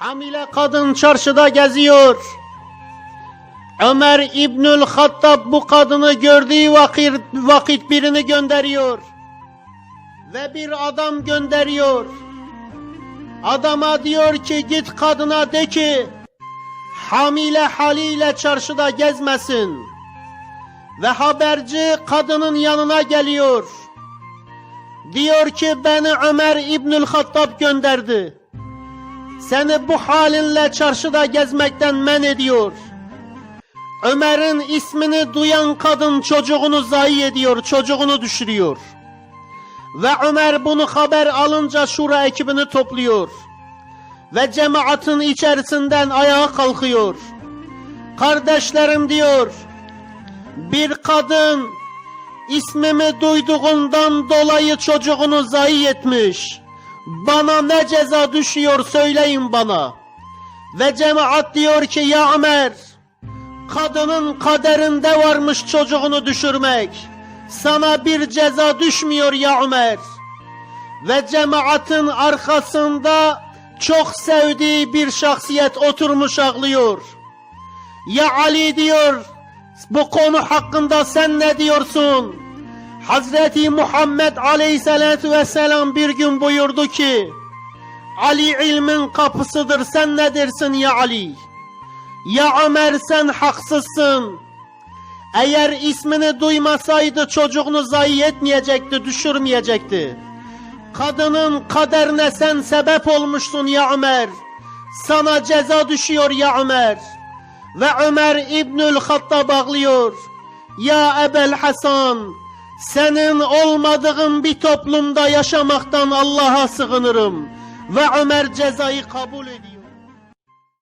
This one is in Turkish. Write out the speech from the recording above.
Hamile kadın çarşıda geziyor. Ömer İbnül Hattab bu kadını gördüğü vakit, vakit birini gönderiyor. Ve bir adam gönderiyor. Adama diyor ki git kadına de ki hamile haliyle çarşıda gezmesin. Ve haberci kadının yanına geliyor. Diyor ki beni Ömer İbnül Hattab gönderdi. Seni bu halinle çarşıda gezmekten men ediyor. Ömer'in ismini duyan kadın çocuğunu zayi ediyor, çocuğunu düşürüyor. Ve Ömer bunu haber alınca şura ekibini topluyor. Ve cemaatin içerisinden ayağa kalkıyor. Kardeşlerim diyor, bir kadın ismimi duyduğundan dolayı çocuğunu zayi etmiş. Bana ne ceza düşüyor söyleyin bana. Ve cemaat diyor ki ya Ömer, kadının kaderinde varmış çocuğunu düşürmek. Sana bir ceza düşmüyor ya Ömer. Ve cemaatin arkasında çok sevdiği bir şahsiyet oturmuş ağlıyor. Ya Ali diyor, bu konu hakkında sen ne diyorsun? Hazreti Muhammed Aleyhisselatü Vesselam bir gün buyurdu ki, Ali ilmin kapısıdır sen ne dersin ya Ali? Ya Ömer sen haksızsın. Eğer ismini duymasaydı çocuğunu zayi etmeyecekti, düşürmeyecekti. Kadının kaderine sen sebep olmuşsun ya Ömer. Sana ceza düşüyor ya Ömer. Ve Ömer İbnül Hattab ağlıyor. Ya Ebel Hasan, senin olmadığın bir toplumda yaşamaktan Allah'a sığınırım. Ve Ömer cezayı kabul ediyor.